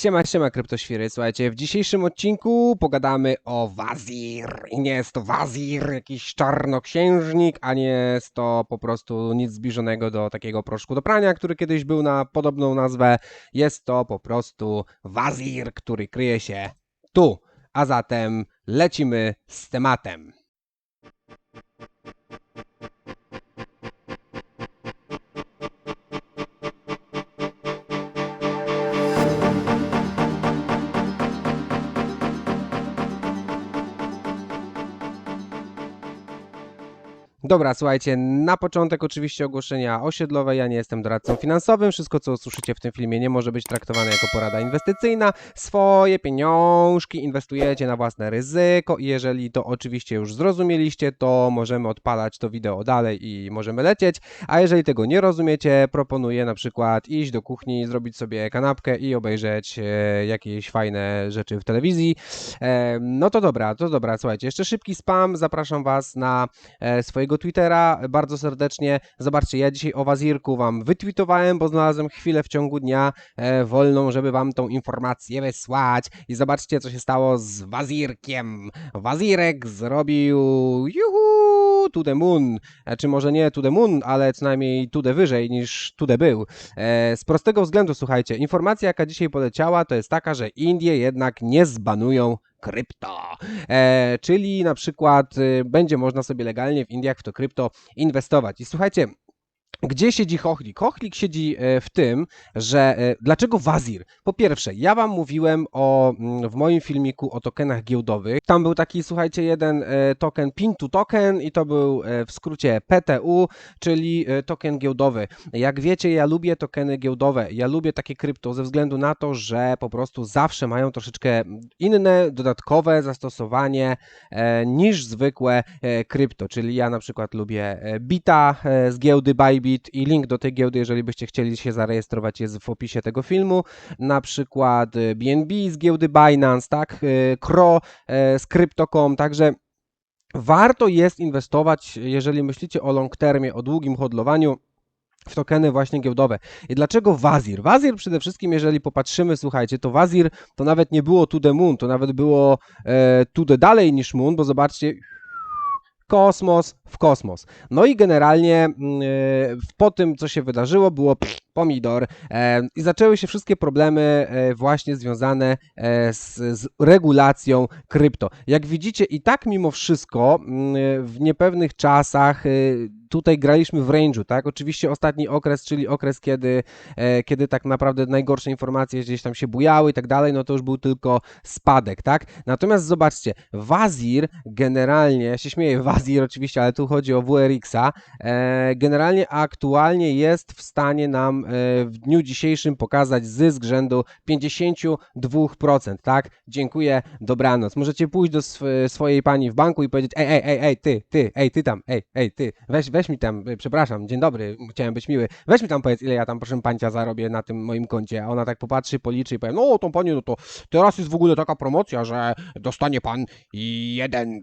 Siema, siema kryptoświry, słuchajcie, w dzisiejszym odcinku pogadamy o Wazir. I nie jest to Wazir, jakiś czarnoksiężnik, a nie jest to po prostu nic zbliżonego do takiego proszku do prania, który kiedyś był na podobną nazwę. Jest to po prostu Wazir, który kryje się tu. A zatem lecimy z tematem. Dobra, słuchajcie, na początek oczywiście ogłoszenia osiedlowe. Ja nie jestem doradcą finansowym. Wszystko, co usłyszycie w tym filmie, nie może być traktowane jako porada inwestycyjna. Swoje pieniążki inwestujecie na własne ryzyko i jeżeli to oczywiście już zrozumieliście, to możemy odpalać to wideo dalej i możemy lecieć. A jeżeli tego nie rozumiecie, proponuję na przykład iść do kuchni, zrobić sobie kanapkę i obejrzeć e, jakieś fajne rzeczy w telewizji. E, no to dobra, to dobra, słuchajcie, jeszcze szybki spam. Zapraszam Was na e, swojego Twittera bardzo serdecznie. Zobaczcie, ja dzisiaj o Wazirku Wam wytweetowałem, bo znalazłem chwilę w ciągu dnia e, wolną, żeby Wam tą informację wysłać. I zobaczcie, co się stało z Wazirkiem. Wazirek zrobił juhu, to the moon. E, czy może nie to the moon, ale co najmniej to the wyżej niż to the był. E, z prostego względu, słuchajcie, informacja, jaka dzisiaj poleciała, to jest taka, że Indie jednak nie zbanują krypto. E, czyli na przykład y, będzie można sobie legalnie w Indiach w to krypto inwestować. I słuchajcie, gdzie siedzi chochlik? Chochlik siedzi e, w tym, że e, dlaczego Wazir? Po pierwsze, ja wam mówiłem o, mm, w moim filmiku o tokenach giełdowych. Tam był taki, słuchajcie, jeden e, token pin to token i to był w skrócie PTU, czyli token giełdowy. Jak wiecie, ja lubię tokeny giełdowe. Ja lubię takie krypto ze względu na to, że po prostu zawsze mają troszeczkę inne, dodatkowe zastosowanie niż zwykłe krypto. Czyli ja na przykład lubię Bita z giełdy Bybit i link do tej giełdy, jeżeli byście chcieli się zarejestrować, jest w opisie tego filmu. Na przykład e, BNB z giełdy Binance, tak? E, Kro e, z Crypto.com, także warto jest inwestować, jeżeli myślicie o long termie, o długim hodlowaniu w tokeny właśnie giełdowe. I dlaczego Wazir? Wazir przede wszystkim, jeżeli popatrzymy, słuchajcie, to Wazir to nawet nie było to the moon, to nawet było e, to the dalej niż moon, bo zobaczcie, kosmos w kosmos. No i generalnie mm, e, po tym, co się wydarzyło, było pomidor e, i zaczęły się wszystkie problemy e, właśnie związane z, z regulacją krypto. Jak widzicie, i tak mimo wszystko mm, w niepewnych czasach tutaj graliśmy w range'u, tak? Oczywiście ostatni okres, czyli okres, kiedy, kiedy tak naprawdę najgorsze informacje gdzieś tam się bujały i tak dalej, no to już był tylko spadek, tak? Natomiast zobaczcie, Wazir generalnie, ja się śmieję, Wazir oczywiście, ale tu chodzi o WRX-a, e, generalnie aktualnie jest w stanie nam e, w dniu dzisiejszym pokazać zysk rzędu 52%, tak? Dziękuję, dobranoc. Możecie pójść do sw- swojej pani w banku i powiedzieć, ej, ej, ej, ej, ty, ty, ej, ty tam, ej, ej, ty, weź, weź mi tam, y, przepraszam, dzień dobry, chciałem być miły, weź mi tam powiedz, ile ja tam, proszę pańcia, zarobię na tym moim koncie, a ona tak popatrzy, policzy i powie, no to panie, no to teraz jest w ogóle taka promocja, że dostanie pan 1%.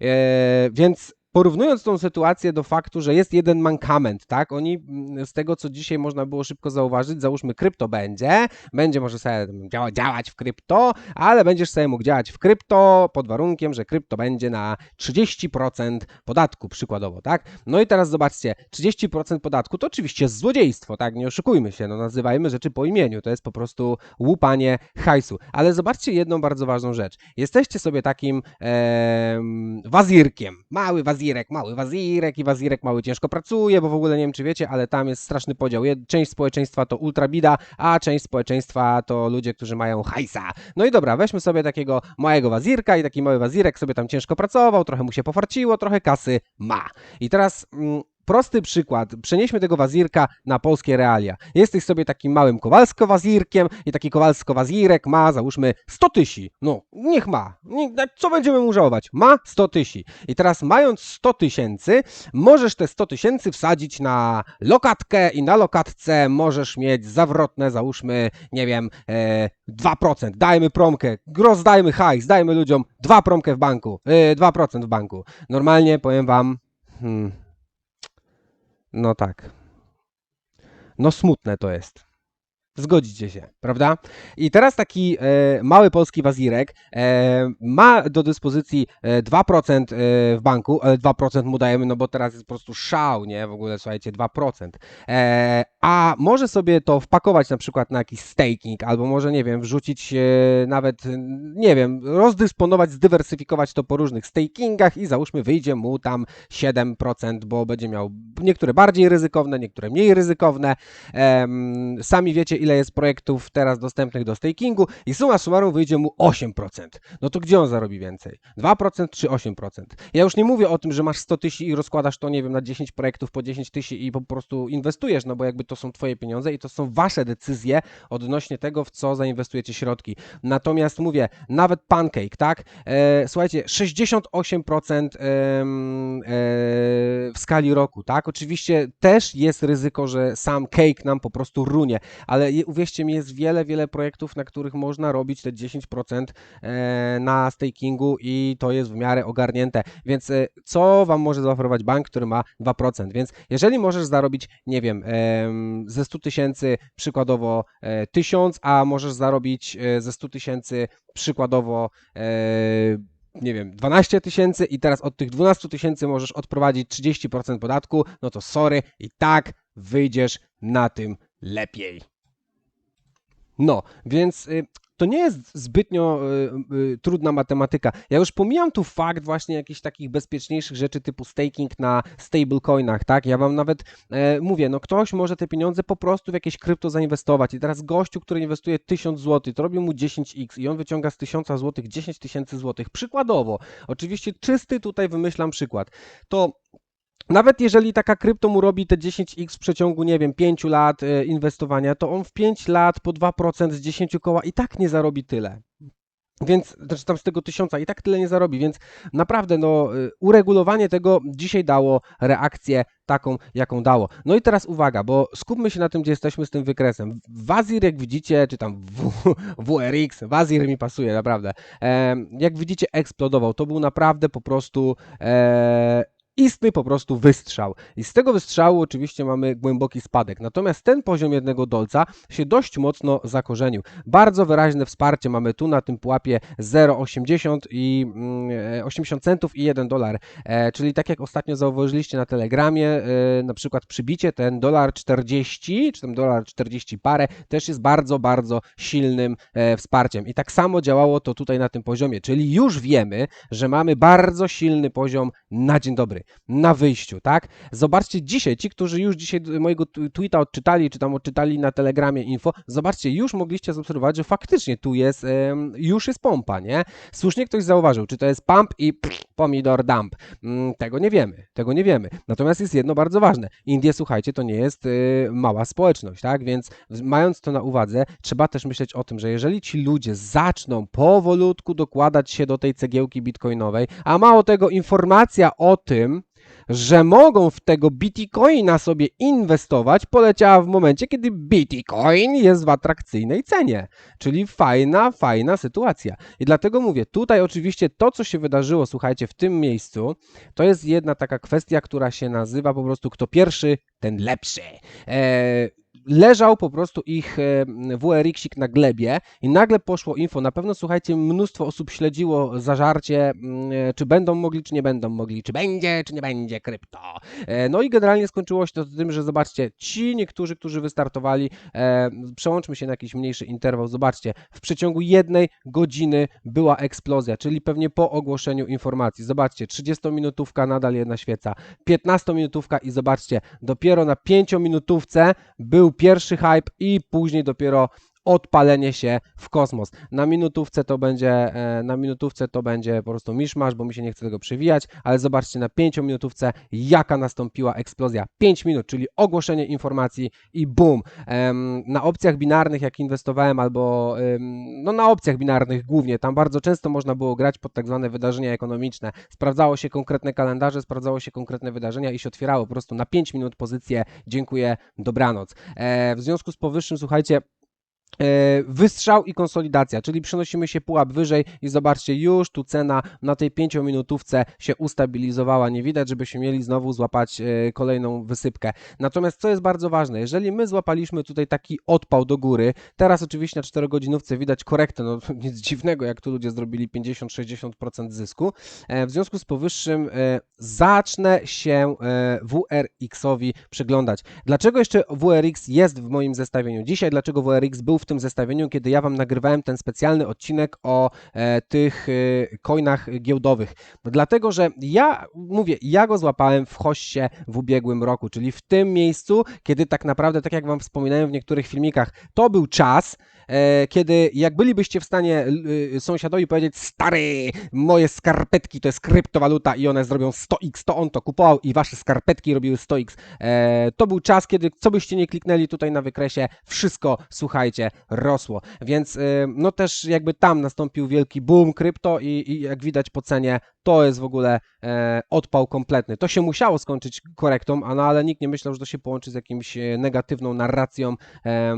E, więc Porównując tą sytuację do faktu, że jest jeden mankament, tak? Oni mm, z tego, co dzisiaj można było szybko zauważyć, załóżmy krypto będzie, będzie może sobie działa, działać w krypto, ale będziesz sobie mógł działać w krypto pod warunkiem, że krypto będzie na 30% podatku przykładowo, tak? No i teraz zobaczcie, 30% podatku to oczywiście złodziejstwo, tak? Nie oszukujmy się, no nazywajmy rzeczy po imieniu, to jest po prostu łupanie hajsu. Ale zobaczcie jedną bardzo ważną rzecz. Jesteście sobie takim em, wazirkiem, mały wazirek, mały wazirek i wazirek mały ciężko pracuje, bo w ogóle nie wiem czy wiecie, ale tam jest straszny podział. Część społeczeństwa to ultra bida, a część społeczeństwa to ludzie, którzy mają hajsa. No i dobra, weźmy sobie takiego małego wazirka i taki mały wazirek sobie tam ciężko pracował, trochę mu się pofarciło, trochę kasy ma. I teraz mm, prosty przykład. Przenieśmy tego wazirka na polskie realia. Jesteś sobie takim małym kowalsko-wazirkiem i taki kowalsko-wazirek ma, załóżmy, 100 tysi. No, niech ma. Co będziemy mu żałować? Ma 100 tysi. I teraz mając 100 tysięcy, możesz te 100 tysięcy wsadzić na lokatkę i na lokatce możesz mieć zawrotne, załóżmy, nie wiem, e, 2%. Dajmy promkę, rozdajmy hajs, dajmy ludziom 2 promkę w banku, e, 2% w banku. Normalnie powiem wam, hmm, no tak. No smutne to jest. Zgodzicie się, prawda? I teraz taki e, mały polski wazirek e, ma do dyspozycji e, 2% e, w banku, ale 2% mu dajemy, no bo teraz jest po prostu szał, nie? W ogóle słuchajcie, 2%. E, a może sobie to wpakować na przykład na jakiś staking, albo może, nie wiem, wrzucić e, nawet, nie wiem, rozdysponować, zdywersyfikować to po różnych stakingach i załóżmy wyjdzie mu tam 7%, bo będzie miał niektóre bardziej ryzykowne, niektóre mniej ryzykowne. Em, sami wiecie, ile jest projektów teraz dostępnych do stakingu i suma summarum wyjdzie mu 8%. No to gdzie on zarobi więcej? 2% czy 8%? Ja już nie mówię o tym, że masz 100 tysięcy i rozkładasz to, nie wiem, na 10 projektów po 10 tysięcy i po prostu inwestujesz, no bo jakby to są twoje pieniądze i to są wasze decyzje odnośnie tego, w co zainwestujecie środki. Natomiast mówię, nawet Pancake, tak? E, słuchajcie, 68% em, e, w skali roku, tak? Oczywiście też jest ryzyko, że sam cake nam po prostu runie, ale uwierzcie mi, jest wiele, wiele projektów, na których można robić te 10% e, na stakingu i to jest w miarę ogarnięte. Więc e, co Wam może zaoferować bank, który ma 2%? Więc jeżeli możesz zarobić, nie wiem, em, ze 100 tysięcy przykładowo e, 1000, a możesz zarobić e, ze 100 tysięcy przykładowo e, nie wiem, 12 tysięcy i teraz od tych 12 tysięcy możesz odprowadzić 30% podatku, no to sorry, i tak wyjdziesz na tym lepiej. No, więc y, to nie jest zbytnio y, y, trudna matematyka. Ja już pomijam tu fakt właśnie jakichś takich bezpieczniejszych rzeczy typu staking na stablecoinach, tak? Ja wam nawet e, mówię, no ktoś może te pieniądze po prostu w jakieś krypto zainwestować i teraz gościu, który inwestuje 1000 zł, to robi mu 10x i on wyciąga z 1000 zł 10 tysięcy złotych. Przykładowo, oczywiście czysty tutaj wymyślam przykład, to nawet jeżeli taka krypto mu robi te 10x w przeciągu, nie wiem, 5 lat e, inwestowania, to on w 5 lat po 2% z 10 koła i tak nie zarobi tyle. Więc, znaczy tam z tego tysiąca i tak tyle nie zarobi, więc naprawdę no, y, uregulowanie tego dzisiaj dało reakcję taką, jaką dało. No i teraz uwaga, bo skupmy się na tym, gdzie jesteśmy z tym wykresem. Wazir, jak widzicie, czy tam w, WRX, Wazir mi pasuje, naprawdę. Em, jak widzicie, eksplodował. To był naprawdę po prostu e, istny po prostu wystrzał. I z tego wystrzału oczywiście mamy głęboki spadek. Natomiast ten poziom jednego dolca się dość mocno zakorzenił. Bardzo wyraźne wsparcie mamy tu na tym pułapie 0,80 i mm, e, 80 centów i 1 dolar. E, czyli tak jak ostatnio zauważyliście na Telegramie, e, na przykład przybicie ten dolar 40, czy tam dolar 40 parę, też jest bardzo, bardzo silnym wsparciem. I tak samo działało to tutaj na tym poziomie, czyli już wiemy, że mamy bardzo silny poziom na dzień dobry, na wyjściu, tak? Zobaczcie dzisiaj, ci, którzy już dzisiaj mojego tweeta odczytali, czy tam odczytali na Telegramie info, zobaczcie, już mogliście zaobserwować, że faktycznie tu jest, już jest pompa, nie? Słusznie ktoś zauważył, czy to jest pump i pomidor dump. Mm, tego nie wiemy, tego nie wiemy. Natomiast jest jedno bardzo ważne. Indie, słuchajcie, to nie jest y, mała społeczność, tak? Więc mając to na uwadze, trzeba też myśleć o tym, że jeżeli ci ludzie zaczną powolutku dokładać się do tej cegiełki bitcoinowej, a mało tego, informacja o tym, że mogą w tego Bitcoina sobie inwestować, poleciała w momencie, kiedy Bitcoin jest w atrakcyjnej cenie. Czyli fajna, fajna sytuacja. I dlatego mówię, tutaj oczywiście to, co się wydarzyło, słuchajcie, w tym miejscu, to jest jedna taka kwestia, która się nazywa po prostu kto pierwszy, ten lepszy. E, leżał po prostu ich e, WRX-ik na glebie i nagle poszło info. Na pewno, słuchajcie, mnóstwo osób śledziło zażarcie, e, czy będą mogli, czy nie będą mogli, czy będzie, czy nie będzie krypto. E, no i generalnie skończyło się to tym, że zobaczcie, ci niektórzy, którzy wystartowali, e, przełączmy się na jakiś mniejszy interwał, zobaczcie, w przeciągu jednej godziny była eksplozja, czyli pewnie po ogłoszeniu informacji. Zobaczcie, 30-minutówka nadal jedna świeca, 15-minutówka i zobaczcie, dopiero na 5-minutówce był pierwszy hype i później dopiero odpalenie się w kosmos. Na minutówce to będzie, e, na minutówce to będzie po prostu miszmasz, bo mi się nie chce tego przewijać, ale zobaczcie na 5 minutówce jaka nastąpiła eksplozja. 5 minut, czyli ogłoszenie informacji i boom. Na opcjach binarnych jak inwestowałem albo no na opcjach binarnych głównie, tam bardzo często można było grać pod tak zwane wydarzenia ekonomiczne. Sprawdzało się konkretne kalendarze, sprawdzało się konkretne wydarzenia i się otwierało po prostu na 5 minut pozycję. Dziękuję, dobranoc. E, W związku z powyższym, słuchajcie, wystrzał i konsolidacja, czyli przenosimy się pułap wyżej i zobaczcie, już tu cena na tej 5-minutówce się ustabilizowała. Nie widać, żebyśmy mieli znowu złapać e, kolejną wysypkę. Natomiast co jest bardzo ważne, jeżeli my złapaliśmy tutaj taki odpał do góry, teraz oczywiście na 4 godzinówce widać korektę, no nic dziwnego, jak tu ludzie zrobili 50-60% zysku. E, w związku z powyższym e, zacznę się e, WRX-owi przyglądać. Dlaczego jeszcze WRX jest w moim zestawieniu? Dzisiaj dlaczego WRX był w tym zestawieniu, kiedy ja Wam nagrywałem ten specjalny odcinek o e, tych e, coinach giełdowych? No Dlatego, że ja mówię, ja go złapałem w hoście w ubiegłym roku, czyli w tym miejscu, kiedy tak naprawdę, tak jak Wam wspominałem w niektórych filmikach, to był czas, kiedy jak bylibyście w stanie y, sąsiadowi powiedzieć, stary, moje skarpetki to jest kryptowaluta i one zrobią 100x, to on to kupował i wasze skarpetki robiły 100x. E, to był czas, kiedy co byście nie kliknęli tutaj na wykresie, wszystko, słuchajcie, rosło. Więc e, no też jakby tam nastąpił wielki boom krypto i, i jak widać po cenie, to jest w ogóle e, odpał kompletny. To się musiało skończyć korektą, a no, ale nikt nie myślał, że to się połączy z jakimś e, negatywną narracją, e,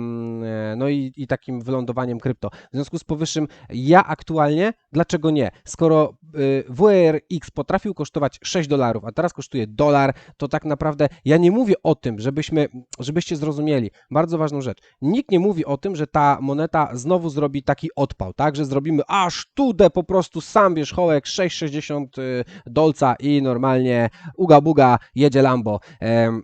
no i, i takim wylądowaniem krypto. W związku z powyższym, ja aktualnie, dlaczego nie? Skoro y, WRX potrafił kosztować 6 dolarów, a teraz kosztuje dolar, to tak naprawdę ja nie mówię o tym, żebyśmy, żebyście zrozumieli bardzo ważną rzecz. Nikt nie mówi o tym, że ta moneta znowu zrobi taki odpał, tak? Że zrobimy aż tudę po prostu sam wierzchołek 6,60 y, dolca i normalnie uga buga jedzie Lambo.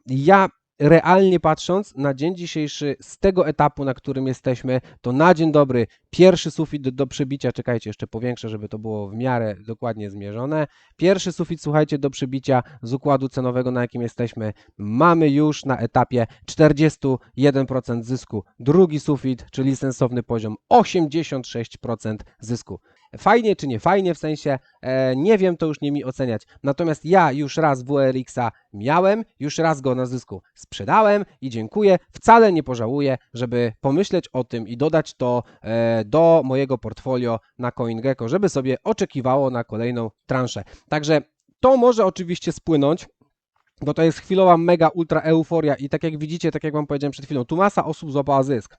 Ja realnie patrząc na dzień dzisiejszy z tego etapu, na którym jesteśmy, to na dzień dobry pierwszy sufit do, do przebicia, czekajcie, jeszcze powiększę, żeby to było w miarę dokładnie zmierzone. Pierwszy sufit, słuchajcie, do przebicia z układu cenowego, na jakim jesteśmy, mamy już na etapie 41% zysku. Drugi sufit, czyli sensowny poziom, 86% zysku. Fajnie czy nie fajnie, w sensie e, nie wiem, to już nie mi oceniać. Natomiast ja już raz WRX-a miałem, już raz go na zysku sprzedałem i dziękuję. Wcale nie pożałuję, żeby pomyśleć o tym i dodać to e, do mojego portfolio na CoinGecko, żeby sobie oczekiwało na kolejną transzę. Także to może oczywiście spłynąć. Bo to jest chwilowa mega ultra euforia i tak jak widzicie, tak jak wam powiedziałem przed chwilą, tu masa osób złapała zysk.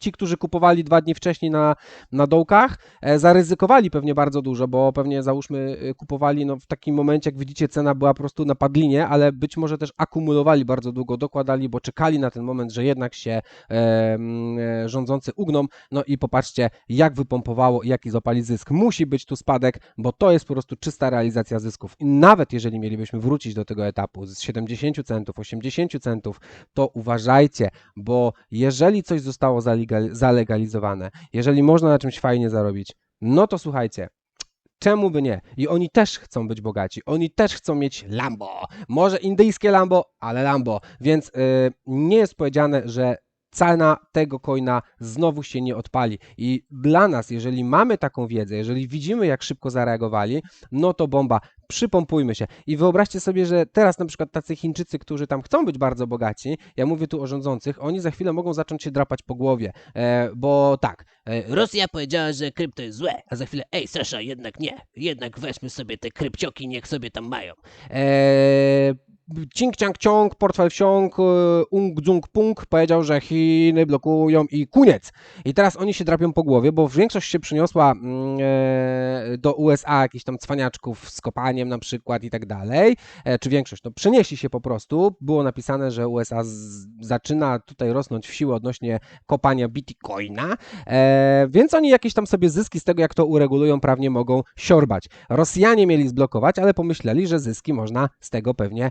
Ci, którzy kupowali dwa dni wcześniej na, na dołkach, e, zaryzykowali pewnie bardzo dużo, bo pewnie załóżmy e, kupowali no, w takim momencie, jak widzicie, cena była po prostu na padlinie, ale być może też akumulowali bardzo długo, dokładali, bo czekali na ten moment, że jednak się e, e, rządzący ugną. No i popatrzcie, jak wypompowało i jaki złapali zysk. Musi być tu spadek, bo to jest po prostu czysta realizacja zysków. I nawet jeżeli mielibyśmy wrócić do tego etapu z 70 centów, 80 centów, to uważajcie, bo jeżeli coś zostało zalegal- zalegalizowane, jeżeli można na czymś fajnie zarobić, no to słuchajcie, Czemu by nie? I oni też chcą być bogaci. Oni też chcą mieć Lambo. Może indyjskie Lambo, ale Lambo. Więc yy, nie jest powiedziane, że cena tego coina znowu się nie odpali. I dla nas, jeżeli mamy taką wiedzę, jeżeli widzimy, jak szybko zareagowali, no to bomba. Przypompujmy się. I wyobraźcie sobie, że teraz na przykład tacy Chińczycy, którzy tam chcą być bardzo bogaci, ja mówię tu o rządzących, oni za chwilę mogą zacząć się drapać po głowie. E, bo tak, e, Rosja powiedziała, że krypto jest złe, a za chwilę, ej Sasza, jednak nie. Jednak weźmy sobie te krypcioki, niech sobie tam mają. Eee, Cink Ciang Ciong, portfel wsiąk, e, Ung Dzung Pung powiedział, że Chiny blokują i koniec. I teraz oni się drapią po głowie, bo większość się przyniosła mm, e, do USA jakichś tam cwaniaczków z kopaniem na przykład i tak dalej. E, czy większość? No przenieśli się po prostu. Było napisane, że USA zaczyna tutaj rosnąć w siłę odnośnie kopania Bitcoina, więc oni jakieś tam sobie zyski z tego, jak to uregulują prawnie mogą siorbać. Rosjanie mieli zblokować, ale pomyśleli, że zyski można z tego pewnie.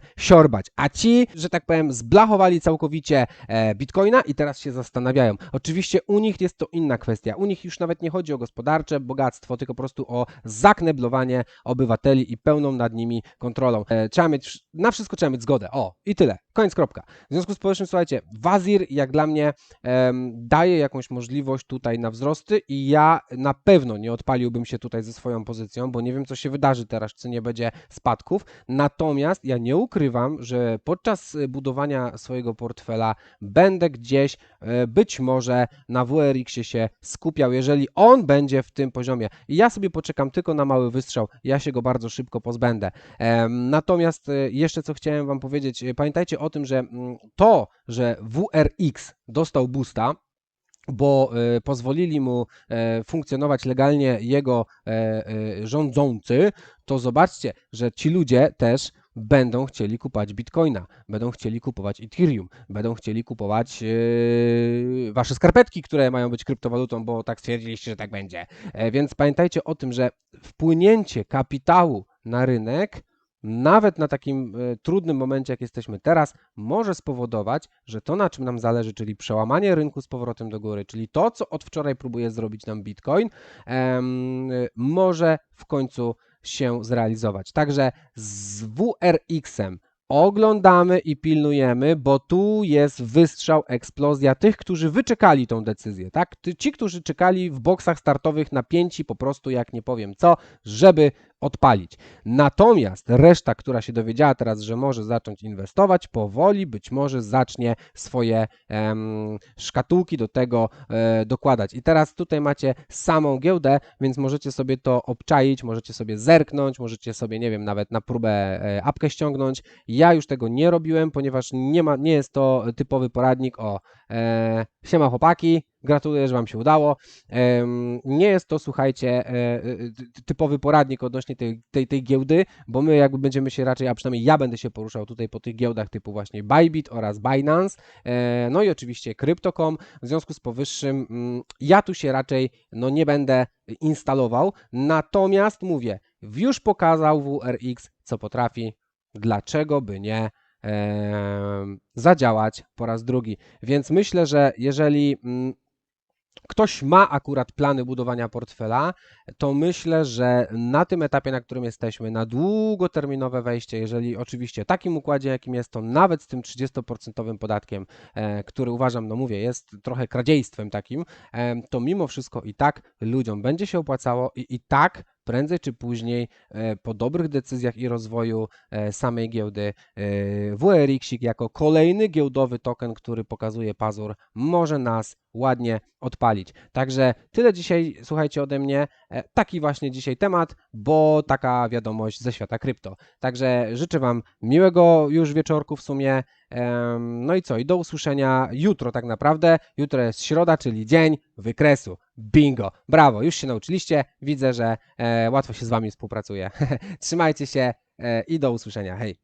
A ci, że tak powiem, zblachowali całkowicie e, bitcoina i teraz się zastanawiają. Oczywiście u nich jest to inna kwestia. U nich już nawet nie chodzi o gospodarcze bogactwo, tylko po prostu o zakneblowanie obywateli i pełną nad nimi kontrolą. E, trzeba mieć, na wszystko trzeba mieć zgodę. O, i tyle. Koniec, kropka. W związku z powyższym, słuchajcie, Wazir, jak dla mnie, daje jakąś możliwość tutaj na wzrosty i ja na pewno nie odpaliłbym się tutaj ze swoją pozycją, bo nie wiem, co się wydarzy teraz, czy nie będzie spadków. Natomiast ja nie ukrywam, że podczas y, budowania swojego portfela będę gdzieś e, być może na WRX-ie się skupiał, jeżeli on będzie w tym poziomie. Ja sobie poczekam tylko na mały wystrzał, ja się go bardzo szybko pozbędę. Natomiast e, jeszcze co chciałem Wam powiedzieć, pamiętajcie o tym, że mm, to, że WRX dostał boosta, bo pozwolili mu e, funkcjonować legalnie jego e, e, rządzący, to zobaczcie, że ci ludzie też będą chcieli kupować bitcoina, będą chcieli kupować Ethereum, będą chcieli kupować e, wasze skarpetki, które mają być kryptowalutą, bo tak stwierdziliście, że tak będzie. E, więc pamiętajcie o tym, że wpłynięcie kapitału na rynek nawet na takim e, trudnym momencie, jak jesteśmy teraz, może spowodować, że to, na czym nam zależy, czyli przełamanie rynku z powrotem do góry, czyli to, co od wczoraj próbuje zrobić nam Bitcoin, może w końcu się zrealizować. Także z WRX-em oglądamy i pilnujemy, bo tu jest wystrzał, eksplozja tych, którzy wyczekali tą decyzję, tak? Ci, którzy czekali w boksach startowych napięci po prostu, jak nie powiem co, żeby odpalić. Natomiast reszta, która się dowiedziała teraz, że może zacząć inwestować, powoli być może zacznie swoje em, szkatułki do tego e, dokładać. I teraz tutaj macie samą giełdę, więc możecie sobie to obczaić, możecie sobie zerknąć, możecie sobie, nie wiem, nawet na próbę e, apkę ściągnąć. Ja już tego nie robiłem, ponieważ nie, ma, nie jest to typowy poradnik o e, siema chłopaki, gratuluję, że Wam się udało. Nie jest to, słuchajcie, e, e, ty- typowy poradnik odnośnie tej, tej, tej giełdy, bo my jakby będziemy się raczej, a przynajmniej ja będę się poruszał tutaj po tych giełdach typu właśnie Bybit oraz Binance, e, no i oczywiście Crypto.com. W związku z powyższym mm, ja tu się raczej no, nie będę instalował, natomiast mówię, już pokazał WRX, co potrafi, dlaczego by nie zadziałać po raz drugi. Więc myślę, że jeżeli mm, ktoś ma akurat plany budowania portfela, to myślę, że na tym etapie, na którym jesteśmy, na długoterminowe wejście, jeżeli oczywiście takim układzie, jakim jest to, nawet z tym 30% podatkiem, e, który uważam, no mówię, jest trochę kradziejstwem takim, em, to mimo wszystko i tak ludziom będzie się opłacało i, i tak prędzej czy później e, po dobrych decyzjach i rozwoju e, samej giełdy e, WRX jako kolejny giełdowy token, który pokazuje pazur, może nas ładnie odpalić. Także tyle dzisiaj, słuchajcie, ode mnie. E, Taki właśnie dzisiaj temat, bo taka wiadomość ze świata krypto. Także życzę Wam miłego już wieczorku w sumie. No i co? I do usłyszenia jutro tak naprawdę. Jutro jest środa, czyli dzień wykresu. Bingo! Brawo, już się nauczyliście. Widzę, że e, łatwo się z Wami współpracuje. Trzymajcie się e, i do usłyszenia. Hej!